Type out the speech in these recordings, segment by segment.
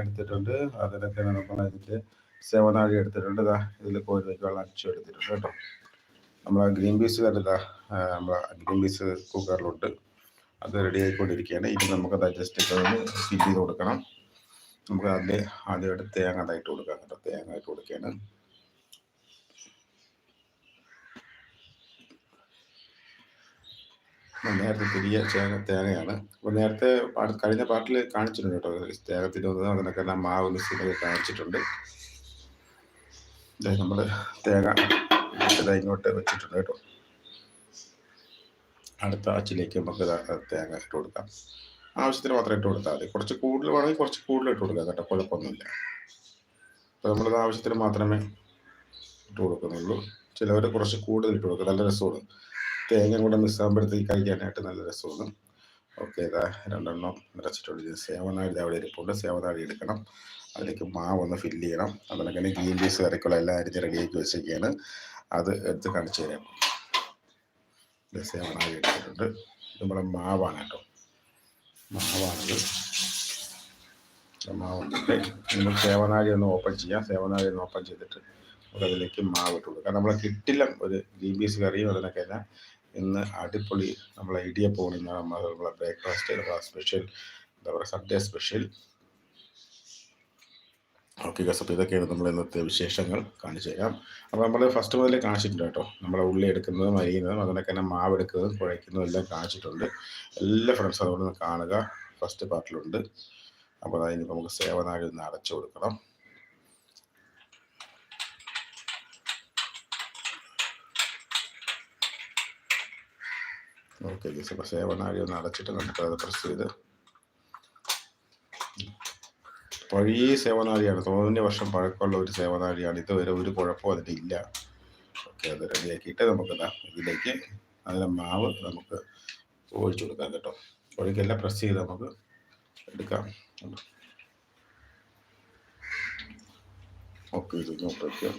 എടുത്തിട്ടുണ്ട്. അതിനൊക്കെ നമ്മൾ ഇതിൽ സേവനാഴി എടുത്തിട്ടുണ്ട്. ഇതാ ഇതിൽ കോഴി വെക്കാനുള്ള അച്ചു എടുത്തിട്ടുണ്ട് കേട്ടോ. നമ്മൾ ഗ്രീൻ പീസ് കണ്ടിതാ നമ്മൾ ഗ്രീൻ പീസ് കുക്കറിലുണ്ട്. അത് റെഡി ആയിക്കൊണ്ടിരിക്കുകയാണ്. ഇനി നമുക്ക് ജസ്റ്റ് ഫില്ല് ചെയ്ത് കൊടുക്കണം. നമുക്ക് അതിൽ ആദ്യമായിട്ട് തേങ്ങ ഇട്ട് കൊടുക്കാം. കേട്ടോ. തേങ്ങ ഇട്ട് കൊടുക്കുകയാണ്. നേരത്തെ പുതിയ ചേന തേങ്ങയാണ്. അപ്പോൾ നേരത്തെ കഴിഞ്ഞ പാട്ടിൽ കാണിച്ചിട്ടുണ്ട് കേട്ടോ. തേങ്ങത്തിന്റെ ഒന്ന് അതിനൊക്കെ എല്ലാം മാവ് മിസ്സിനൊക്കെ കാണിച്ചിട്ടുണ്ട്. നമ്മൾ തേങ്ങ ഇങ്ങോട്ട് വെച്ചിട്ടുണ്ട് കേട്ടോ. അടുത്ത ആച്ചിലേക്ക് നമുക്ക് തേങ്ങ ഇട്ട് കൊടുക്കാം. ആവശ്യത്തിന് മാത്രം ഇട്ട് കൊടുത്താൽ മതി. കുറച്ച് കൂടുതൽ വേണമെങ്കിൽ കുറച്ച് കൂടുതൽ ഇട്ട് കൊടുക്കാം കേട്ടോ. കുഴപ്പമൊന്നുമില്ല. അപ്പോൾ നമ്മളത് ആവശ്യത്തിന് മാത്രമേ ഇട്ട് കൊടുക്കുന്നുള്ളൂ. ചിലവർ കുറച്ച് കൂടുതൽ ഇട്ട് കൊടുക്കുക നല്ല രസമാണ്. തേങ്ങ കൂടെ മിസ്സാകുമ്പോഴത്തേക്ക് കഴിക്കാനായിട്ട് നല്ല രസമാണ്. ഓക്കെ ഇതാ രണ്ടെണ്ണം നിറച്ചിട്ടുണ്ട്. സേവനാഴി അവിടെ ഇരിപ്പുണ്ട്. സേവനാഴി എടുക്കണം. അതിലേക്ക് മാവ് ഒന്ന് ഫില്ല് ചെയ്യണം. അതിനൊക്കെ ഗ്രീൻ പീസ് കറിക്കുള്ള എല്ലാം അരിഞ്ഞ് റെഡിയാക്കി വെച്ചൊക്കെയാണ് അത് എടുത്ത് കാണിച്ചു തരാം. സേവനാഴി എടുത്തിട്ടുണ്ട്. നമ്മുടെ മാവാണ് കേട്ടോ. മാവാണത്. മാവുണ്ട്. സേവനാഴി ഒന്ന് ഓപ്പൺ ചെയ്യാം. സേവനാഴി ഒന്ന് ഓപ്പൺ ചെയ്തിട്ട് നമുക്ക് അതിലേക്ക് മാവ് ഇട്ട് കൊടുക്കാം നമ്മളെ കിട്ടില്ല ഒരു ഗ്രീൻ പീസ് കറിയും അതിനൊക്കെ തന്നെ ഇന്ന് അടിപൊളി നമ്മളെ ഐഡിയ ഇന്ന് നമ്മളെ ബ്രേക്ക്ഫാസ്റ്റ് നമ്മളെ സ്പെഷ്യൽ എന്താ പറയുക സൺഡേ സ്പെഷ്യൽ ഓക്കെ ഗസ് അപ്പോൾ ഇതൊക്കെയാണ് നമ്മൾ ഇന്നത്തെ വിശേഷങ്ങൾ. കാണിച്ചു തരാം. അപ്പോൾ നമ്മൾ ഫസ്റ്റ് മുതലേ കാണിച്ചിട്ടുണ്ട് കേട്ടോ. നമ്മളെ ഉള്ളി എടുക്കുന്നതും അരിയുന്നതും അതിനൊക്കെ തന്നെ മാവ് എടുക്കുന്നതും കുഴയ്ക്കുന്നതും എല്ലാം കാണിച്ചിട്ടുണ്ട്. എല്ലാ ഫ്രണ്ട്സും അതുകൊണ്ട് കാണുക. ഫസ്റ്റ് പാർട്ടിലുണ്ട് അപ്പോൾ അതിനിപ്പോൾ നമുക്ക് സേവനാഴി നിന്ന് അടച്ചു കൊടുക്കണം. ഓക്കെ ഗസ് അപ്പോൾ സേവനാഴി ഒന്ന് അടച്ചിട്ട് നമുക്ക് അത് പ്രസ് ചെയ്ത്. പഴയ സേവനാഴിയാണ് തോന്നിയ വർഷം പഴക്കമുള്ള ഒരു സേവനാഴിയാണ് ഇതുവരെ ഒരു കുഴപ്പവും അതിന്റെ ഇല്ല. ഓക്കെ അത് റെഡിയാക്കിയിട്ട് നമുക്ക് ഇതിലേക്ക് അതിന്റെ മാവ് നമുക്ക് ഒഴിച്ചു കൊടുക്കാം കേട്ടോ. ഒഴിക്കെല്ലാം പ്രസ് ചെയ്ത് നമുക്ക് എടുക്കാം. ഓക്കെ ഇത് വയ്ക്കാം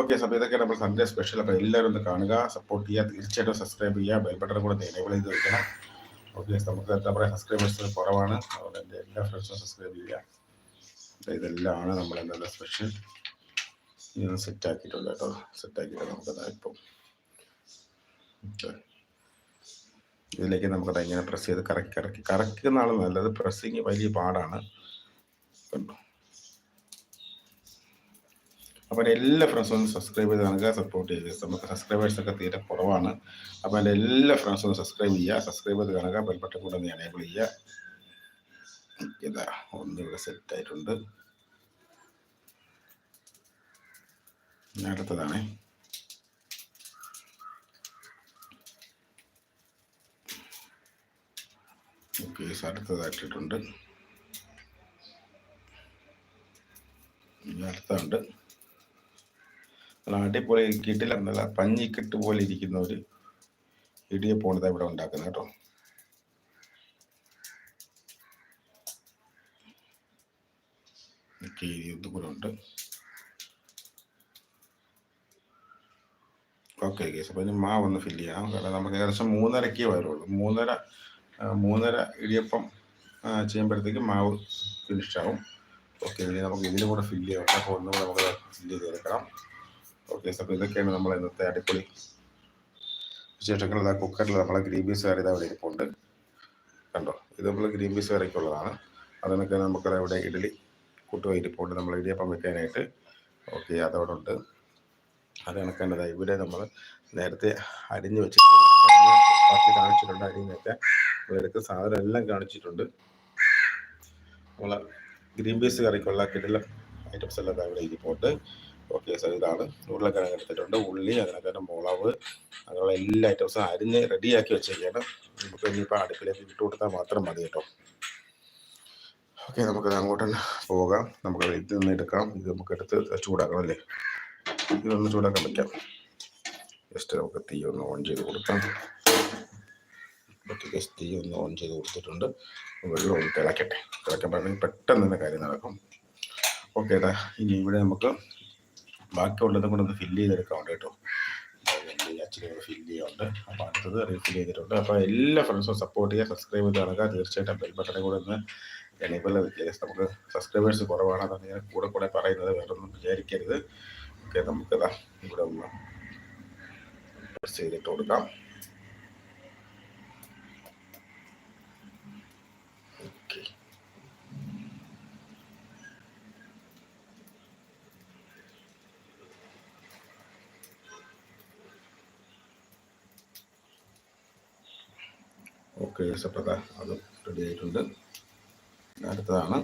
ഓക്കെ ഇതൊക്കെ നമ്മൾ സൺഡേ സ്പെഷ്യൽ അപ്പോൾ എല്ലാവരും ഒന്ന് കാണുക സപ്പോർട്ട് ചെയ്യുക തീർച്ചയായിട്ടും സബ്സ്ക്രൈബ് ചെയ്യുക ബെൽ ബട്ടൺ കൂടെ എനേബിൾ ചെയ്ത് വെക്കണം. ഓക്കെ നമുക്ക് എന്താ പറയുക സബ്സ്ക്രൈബേഴ്സ് കുറവാണ്. അതുകൊണ്ട് എന്റെ എല്ലാ ഫ്രണ്ട്സും സബ്സ്ക്രൈബ് ചെയ്യുക. ഇതെല്ലാമാണ് നമ്മൾ എന്താ സ്പെഷ്യൽ സെറ്റ് ആക്കിയിട്ടുണ്ട് കേട്ടോ. സെറ്റ് ആക്കിയിട്ട് നമുക്കത് ഇപ്പം. ഇതിലേക്ക് നമുക്കത് ഇങ്ങനെ പ്രസ് ചെയ്ത് കറക്കി കറക്കി. കറക്കുന്നതാണ് നല്ലത് പ്രസ്സിങ് വലിയ പാടാണ്. കണ്ടോ? അപ്പോൾ എല്ലാ ഫ്രണ്ട്സും ഒന്ന് സബ്സ്ക്രൈബ് ചെയ്ത് നൽകുക സപ്പോർട്ട് ചെയ്യുക നമുക്ക് സബ്സ്ക്രൈബേഴ്സ് ഒക്കെ തീരെ കുറവാണ്. അപ്പോൾ എന്റെ എല്ലാ ഫ്രണ്ട്സും ഒന്ന് സബ്സ്ക്രൈബ് ചെയ്യുക സബ്സ്ക്രൈബ് ചെയ്ത് കാണുക ബെൽബട്ടൺ കൂടെ ഒന്ന് എനേബിൾ ചെയ്യുക. ഇതാ ഒന്നിവിടെ സെറ്റ് ആയിട്ടുണ്ട്. അടുത്തതാണേ. ഓക്കെ അടുത്തതായിട്ടിട്ടുണ്ട്. അടുത്തുണ്ട് അടിപൊളി കിട്ടില്ല പഞ്ഞി പഞ്ഞിക്കെട്ട് പോലെ ഇരിക്കുന്ന ഒരു ഇടിയപ്പോണത് ഇവിടെ ഉണ്ടാക്കുന്നത് കേട്ടോ. ഉണ്ട്. Okay case. അപ്പോൾ ഇനി മാവ് ഒന്ന് ഫില്ല് ചെയ്യാം. കാരണം നമുക്ക് ഏകദേശം മൂന്നരക്കേ വരുള്ളൂ. മൂന്നര മൂന്നര ഇടിയപ്പം ചെയ്യുമ്പോഴത്തേക്ക് മാവ് ഫിനിഷ് ആവും. ഓക്കെ ഇനി നമുക്ക് ഇതിലും കൂടെ ഫില്ല് ചെയ്യാം. അപ്പോൾ ഒന്നും കൂടെ നമുക്ക് ഫില്ല് ചെയ്തെടുക്കണം. ഓക്കെ അപ്പോൾ ഇതൊക്കെയാണ് നമ്മൾ ഇന്നത്തെ അടിപൊളി വിശേഷങ്ങൾ കുക്കറിൽ നമ്മളെ ഗ്രീൻ പീസ് കറി ഇതാ ഇരിപ്പുണ്ട്. കണ്ടോ? ഇത് നമ്മൾ ഗ്രീൻ പീസ് കറിക്കുള്ളതാണ് അതിനൊക്കെ നമുക്ക് ഇവിടെ ഇഡലി കൂട്ടുക ഇരിപ്പുണ്ട്. നമ്മൾ ഇടിയപ്പം വെക്കാനായിട്ട്. ഓക്കെ അതവിടെ ഉണ്ട്. അത് കണക്കേണ്ടതായി ഇവിടെ നമ്മൾ നേരത്തെ അരിഞ്ഞു വെച്ചിട്ടുണ്ട് ബാക്കി കാണിച്ചിട്ടുണ്ട്. അരിഞ്ഞൊക്കെ എടുക്കുന്ന സാധനം എല്ലാം കാണിച്ചിട്ടുണ്ട്. നമ്മൾ ഗ്രീൻ പീസ് കറിക്കുള്ള കിടല ഐറ്റംസ് എല്ലാം ഇവിടെ ഇരിപ്പുണ്ട്. ഓക്കെ സാർ ഇതാണ്. ഉരുളക്കിഴങ്ങ് എടുത്തിട്ടുണ്ട്. ഉള്ളി അങ്ങനെ തന്നെ മുളവ് അങ്ങനെയുള്ള എല്ലാ ഐറ്റംസും അരിഞ്ഞ് റെഡിയാക്കി വെച്ചേക്കാണ് നമുക്ക് ഇനിയിപ്പോൾ അടുപ്പിലേക്ക് ഇട്ട് കൊടുത്താൽ മാത്രം മതി കേട്ടോ. ഓക്കെ നമുക്ക് അങ്ങോട്ട് തന്നെ പോകാം. നമുക്ക് ഇത് നിന്ന് എടുക്കാം. ഇത് നമുക്ക് എടുത്ത് ചൂടാക്കണം അല്ലേ? ഇതൊന്ന് ചൂടാക്കാൻ പറ്റാം ജസ്റ്റ് നമുക്ക് തീ ഒന്ന് ഓൺ ചെയ്ത് കൊടുക്കാം. ഓക്കെ ജസ്റ്റ് തീ ഒന്ന് ഓൺ ചെയ്ത് കൊടുത്തിട്ടുണ്ട്. വെള്ളം ഒന്ന് തിളക്കട്ടെ. തിളക്കുമ്പോഴാണെങ്കിൽ പെട്ടെന്ന് തന്നെ കാര്യം നടക്കും. ഓക്കെ ഇനി ഇവിടെ നമുക്ക് ബാക്കിയുള്ളത് കൂടെ ഒന്ന് ഫില്ല് ചെയ്തെടുക്കാം കേട്ടോ. അച്ഛനെ ഫില്ല് ചെയ്യുന്നുണ്ട് അപ്പോൾ അടുത്തത് റീഫിൽ ചെയ്തിട്ടുണ്ട്. അപ്പോൾ എല്ലാ ഫ്രണ്ട്സും സപ്പോർട്ട് ചെയ്യുക സബ്സ്ക്രൈബ് ചെയ്ത് കാണുക തീർച്ചയായിട്ടും ബെൽ ബട്ടനെ കൂടെ ഒന്ന് എനേബിൾ നമുക്ക് സബ്സ്ക്രൈബേഴ്സ് കുറവാണ്. അതാണ് ഞാൻ കൂടെ കൂടെ പറയുന്നത്. വേറൊന്നും വിചാരിക്കരുത്. ഓക്കെ നമുക്കതാ ഇവിടെ ഒന്ന് ചെയ്തിട്ട് കൊടുക്കാം ഓക്കെ ഓക്കെ സപ്രത അത് റെഡി ആയിട്ടുണ്ട്. അടുത്തതാണ്.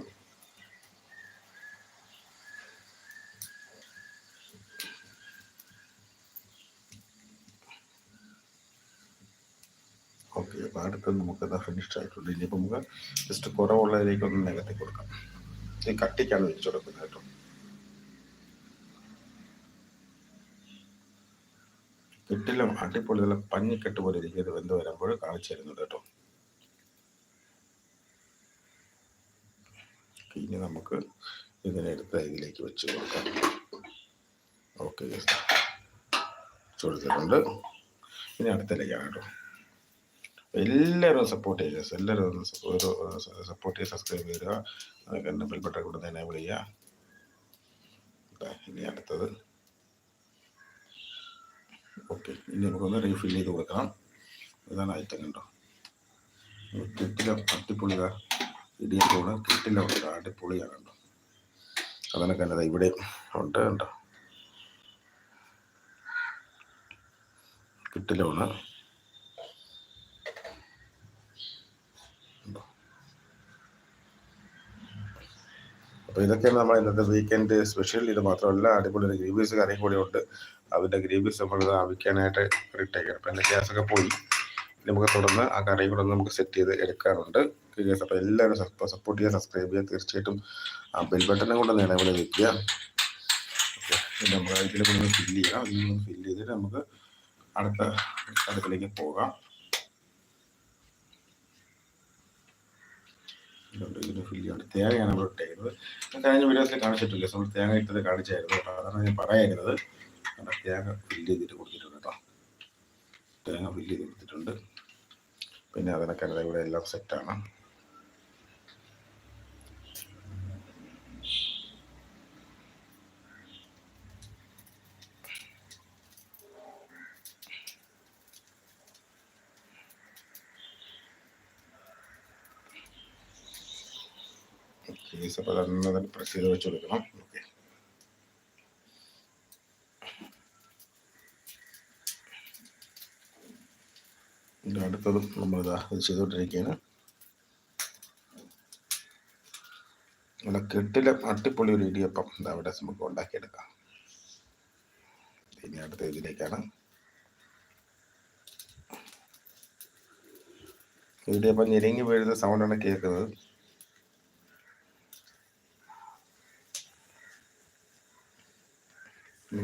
ഓക്കെ അപ്പോൾ അടുത്തത് നമുക്കത് ഫിനിഷ്ഡ് ആയിട്ടുണ്ട്. ഇനിയിപ്പോൾ നമുക്ക് ജസ്റ്റ് കുറവുള്ളതിലേക്ക് ഒന്ന് നികത്തി കൊടുക്കാം. ഇത് കട്ടിക്കാണ് വെച്ച് കൊടുക്കുന്നത് കേട്ടോ. കെട്ടിലും അടിപൊളി പഞ്ഞിക്കെട്ട് പോലെ ഇരിക്കും ഇത് വെന്ത് വരുമ്പോൾ കാണിച്ചു തരുന്നത് കേട്ടോ. ഇനി നമുക്ക് ഇതിനെ എടുത്ത് ഇതിലേക്ക് വെച്ച് കൊടുക്കാം. ഓക്കെ കൊടുത്തിട്ടുണ്ട് ഇനി അടുത്തിലേക്കാണ് കേട്ടോ. എല്ലാവരും സപ്പോർട്ട് ചെയ്യുക. എല്ലാവരും ഒരു സപ്പോർട്ട് ചെയ്യുക സബ്സ്ക്രൈബ് ചെയ്യുക. അതൊക്കെ എന്നെ ബെൽബട്ടൺ കൊടുത്ത് ചെയ്യുക. ദാ ഇനി അടുത്തത്. ഓക്കെ. ഇനി നമുക്കൊന്ന് റീഫിൽ ചെയ്ത് കൊടുക്കണം. ഇതാണ് ഐറ്റം കണ്ടോ. കെട്ടില അട്ടിപ്പൊളിക ഇടിയപ്പോണ് കിട്ടില ഉണ്ട് അടിപൊളിയാണ് കണ്ടോ. അതാണ് കണ്ടത് ഇവിടെ ഉണ്ട് കണ്ടോ. കിട്ടിലാണ് അപ്പോൾ ഇതൊക്കെയാണ് നമ്മൾ ഇന്നത്തെ വീക്കെൻഡ് സ്പെഷ്യൽ ഇത് മാത്രമല്ല അടിപൊളി ഒരു ഗ്രേവീസ് കറിയും കൂടി ഉണ്ട്. അതിന്റെ ഗ്രേവീസ് നമ്മൾ ആവിക്കാനായിട്ട് ഇട്ടേക്കാം അപ്പോൾ എന്റെ ഗ്യാസൊക്കെ പോയി. നമുക്ക് തുടർന്ന് ആ കറിയും കൂടെ നമുക്ക് സെറ്റ് ചെയ്ത് എടുക്കാറുണ്ട്. അപ്പോൾ എല്ലാവരും സപ്പോർട്ട് ചെയ്യുക സബ്സ്ക്രൈബ് ചെയ്യുക തീർച്ചയായിട്ടും ആ ബെൽ ബട്ടനെ കൊണ്ട് നിലവിൽ വയ്ക്കുക നമുക്ക് ഇതിൽ കൂടി ഫില്ല് ചെയ്യാം. ഇതിൽ നിന്ന് ഫില്ല് ചെയ്തിട്ട് നമുക്ക് അടുത്ത അടുത്തിലേക്ക് പോകാം. ഇതുണ്ട്. ഇതിന് ഫില്ല് ചെയ്യണം തേങ്ങയാണ് നമ്മൾ ഇട്ടേക്കുന്നത്. കഴിഞ്ഞ വീഡിയോസിൽ കാണിച്ചിട്ടില്ല? നമ്മൾ തേങ്ങ ഇട്ടത് കാണിച്ചായിരുന്നു കേട്ടോ. അതാണ് ഞാൻ പറയായിരുന്നത്. കാരണം തേങ്ങ ഫില്ല് ചെയ്തിട്ട് കൊടുത്തിട്ടുണ്ട് കേട്ടോ. തേങ്ങ ഫില്ല് ചെയ്ത് കൊടുത്തിട്ടുണ്ട്. പിന്നെ അതിനൊക്കെ ഇവിടെ എല്ലാം സെറ്റാണ് കേസ് അപ്പോൾ തന്നെ പ്രസ് ചെയ്ത് വെച്ച് കൊടുക്കണം ഓക്കെ നമ്മൾ ഇതാ ഇത് ചെയ്തുകൊണ്ടിരിക്കുകയാണ് നല്ല കെട്ടിലെ അട്ടിപ്പൊളി ഒരു ഇടിയപ്പം ഇതാ അവിടെ നമുക്ക് ഉണ്ടാക്കിയെടുക്കാം ഇനി അടുത്ത ഇതിലേക്കാണ് ഇടിയപ്പം ഞെരുങ്ങി വീഴുന്ന സൗണ്ടാണ് കേൾക്കുന്നത്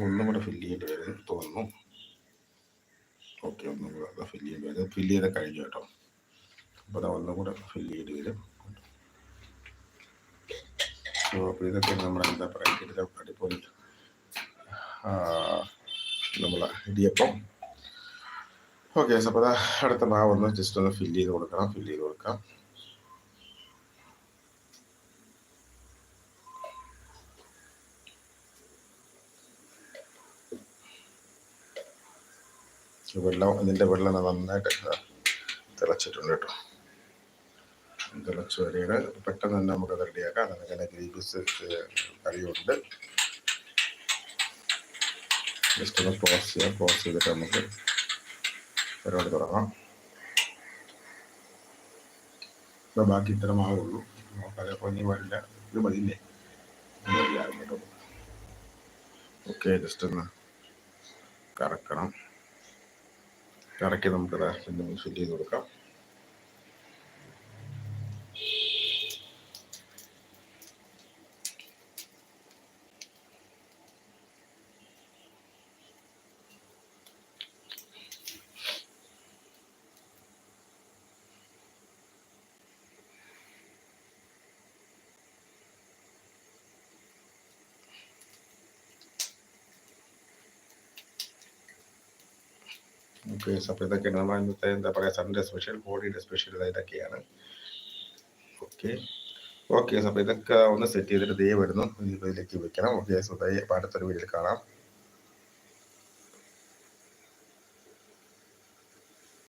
ഒന്നും കൂടെ ഫില്ല് ചെയ്യേണ്ടി വരും തോന്നുന്നു. ഓക്കെ ഒന്നും കൂടെ ഫില്ല് ചെയ്യേണ്ടി വരും. ഫില്ല് ചെയ്ത് കഴിഞ്ഞു കേട്ടോ. അപ്പോൾ അതാ ഒന്നും കൂടെ ഫില്ല് ചെയ്യേണ്ടി വരും. സോ അപ്പോൾ ഇതൊക്കെ നമ്മൾ എന്താ പറയുക ഇതിലെ അടിപൊളി നമ്മളെ ഇടിയപ്പം. ഓക്കെ അപ്പോൾ അതാ അടുത്ത മാവ് ഒന്ന് ജസ്റ്റ് ഒന്ന് ഫില്ല് ചെയ്ത് കൊടുക്കണം ഫില്ല് ചെയ്ത് കൊടുക്കാം. വെള്ളം ഇതിന്റെ വെള്ളം നന്നായിട്ട് തിളച്ചിട്ടുണ്ട് കേട്ടോ. തിളച്ച് വരികയാണ്. പെട്ടെന്ന് തന്നെ നമുക്ക് റെഡിയാക്കാം അങ്ങനെ ഗ്രേവീസ് കറിയുണ്ട്. ജസ്റ്റ് ഒന്ന് ക്ലോസ് ചെയ്യാം. ക്ലോസ് ചെയ്തിട്ട് നമുക്ക് പരിപാടി തുടങ്ങാം. ഇപ്പം ബാക്കി ഇത്ര മാവുള്ളൂ. നോക്കാതെ പൊങ്ങി വരില്ല. ഇത് മതിയില്ലേ? ഓക്കെ ജസ്റ്റ് ഒന്ന് കറക്കണം. കറക്കി നമുക്ക് ഫില്ല് ചെയ്ത് കൊടുക്കാം. ഓക്കെ അപ്പോൾ ഇതൊക്കെയാണ് നമ്മൾ ഇന്നത്തെ എന്താ പറയുക സൺഡേ സ്പെഷ്യൽ ബോഡിയുടെ സ്പെഷ്യൽ ഇതൊക്കെയാണ്. ഓക്കെ ഓക്കെ അപ്പോൾ ഇതൊക്കെ ഒന്ന് സെറ്റ് ചെയ്തിട്ട് ദേ വരുന്നു. ഇതിലേക്ക് വെക്കണം. ഓക്കെ സോ ദേ അപ്പോൾ അടുത്തൊരു വീഡിയോയിൽ കാണാം.